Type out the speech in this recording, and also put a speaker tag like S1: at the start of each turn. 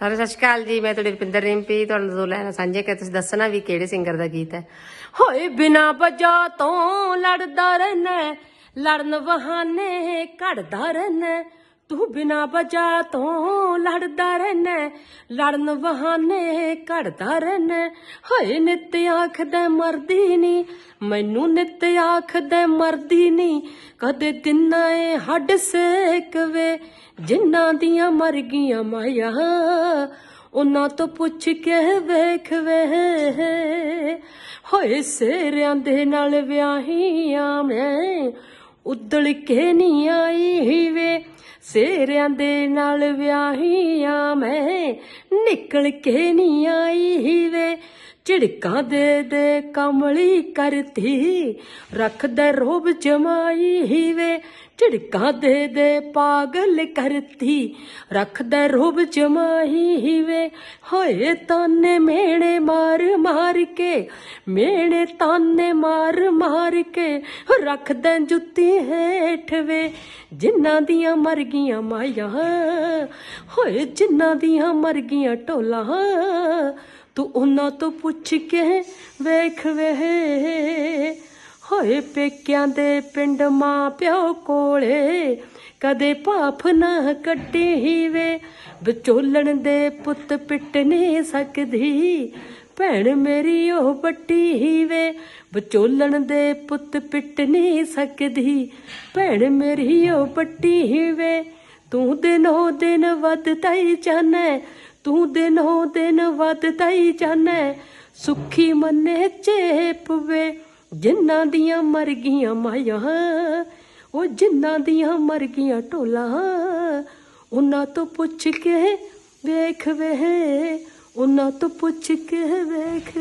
S1: ਸਾਰੇ ਸਤਿ ਸ਼੍ਰੀ ਅਕਾਲ ਜੀ, ਮੈਂ ਤੁਹਾਡੀ ਰੁਪਿੰਦਰ ਰਿੰਪੀ, ਤੁਹਾਨੂੰ ਦੋ ਲੈਣਾ ਸਾਂਝੇ ਕਰ ਤੁਸੀਂ ਦੱਸਣਾ ਵੀ ਕਿਹੜੇ ਸਿੰਗਰ ਦਾ ਗੀਤ ਹੈ। ਹੋਏ ਬਿਨਾ ਵਜਾ ਤੋਂ ਲੜਦਾ ਰਹਿਣਾ ਲੜਨ ਬਹਾਨੇ ਘੜਦਾ ਰਹਿਣਾ ਤੂੰ ਬਿਨਾ ਵਜਾ ਤੋਂ ਲੜਦਾ ਰਹਿਣਾ ਲੜਨ ਬਹਾਨੇ ਘੜਦਾ ਰਹਿਣਾ ਹੋਏ ਨਿੱਤ ਆਖਦਾ ਮਰਦੀ ਨਹੀਂ, ਮੈਨੂੰ ਨਿੱਤ ਆਖਦਾ ਮਰਦੀ ਨਹੀਂ, ਕਦੇ ਦਿਨਾਂ ਏ ਹੱਡ ਸੇਕਵੇ ਜਿਨ੍ਹਾਂ ਦੀਆਂ ਮਰ ਗਈਆਂ ਮਾਇਆ, ਉਹਨਾਂ ਤੋਂ ਪੁੱਛ ਕੇ ਵੇਖ ਵੇ। ਹੋਏ ਸੇਰਿਆਂ ਦੇ ਨਾਲ ਵਿਆਹੀਆਂ ਮੈਂ, ਉਦਲ ਕੇ ਨਹੀਂ ਆਈ ਵੇ। ਸੇਰਿਆਂ ਦੇ ਨਾਲ ਵਿਆਹੀਆਂ ਮੈਂ, ਨਿਕਲ ਕੇ ਨਹੀਂ ਆਈ ਵੇ। ਝਿੜਕਾਂ ਦੇ ਦੇ ਕਮਲੀ ਕਰਤੀ, ਰੱਖਦਾ ਰੋਬ ਜਮਾਈ ਵੇ। ਝਿੜਕਾਂ ਦੇ ਦੇ ਪਾਗਲ ਕਰਤੀ। ਰੱਖਦਾ ਰੋਬ ਜਮਾਈ ਵੇ ਹੋਏ ਤਾਨੇ ਮੇਣੇ ਮਾਰ ਮਾਰ ਕੇ, ਮੇਣੇ ਤਾਨੇ ਮਾਰ ਮਾਰ ਕੇ। ਰੱਖਦਾ ਜੁੱਤੀ ਹੇਠ ਵੇ ਜਿਨ੍ਹਾਂ ਦੀਆਂ ਮਰ ਗਈਆਂ ਮਾਇਆ ਹੋਏ ਜਿਨ੍ਹਾਂ ਦੀਆਂ ਮਰ ਗਈਆਂ ਢੋਲਾਂ। ਤੂੰ ਉਹਨਾਂ ਤੋਂ ਪੁੱਛ ਕੇ ਵੇਖ ਵੇ। ਹੋਏ ਪੇਕਿਆਂ ਦੇ ਪਿੰਡ ਮਾਂ ਪਿਓ ਕੋਲੇ, ਕਦੇ ਭਾਫ ਨਾ ਕੱਢੀ ਹੀ ਵੇ ਵਿਚੋਲਣ ਦੇ ਪੁੱਤ ਪਿੱਟ ਨਹੀਂ ਸਕਦੀ, ਭੈਣ ਮੇਰੀ ਉਹ ਬੱਟੀ ਹੀ ਵੇ ਵਿਚੋਲਣ ਦੇ ਪੁੱਤ ਪਿੱਟ ਨਹੀਂ ਸਕਦੀ, ਭੈਣ ਮੇਰੀ ਉਹ ਪੱਟੀ ਹੀ ਵੇ ਤੂੰ ਦਿਨੋ ਦਿਨ ਵੱਧਦਾ ਹੀ ਜਾਣਾ, ਤੂੰ ਦਿਨੋ ਦਿਨ ਵੱਧਦਾ ਹੀ ਜਾਣਾ, ਸੁਖੀ ਮੰਨੇ ਚੇਪ ਵੇ ਜਿਨ੍ਹਾਂ ਦੀਆਂ ਮਰ ਗਈਆਂ ਮਾਇਆ, ਉਹ ਜਿਨ੍ਹਾਂ ਦੀਆਂ ਮਰ ਗਈਆਂ ਢੋਲਾਂ, ਉਹਨਾਂ ਤੋਂ ਪੁੱਛ ਕੇ ਵੇਖ ਵੇ, ਉਹਨਾਂ ਤੋਂ ਪੁੱਛ ਕੇ ਵੇਖ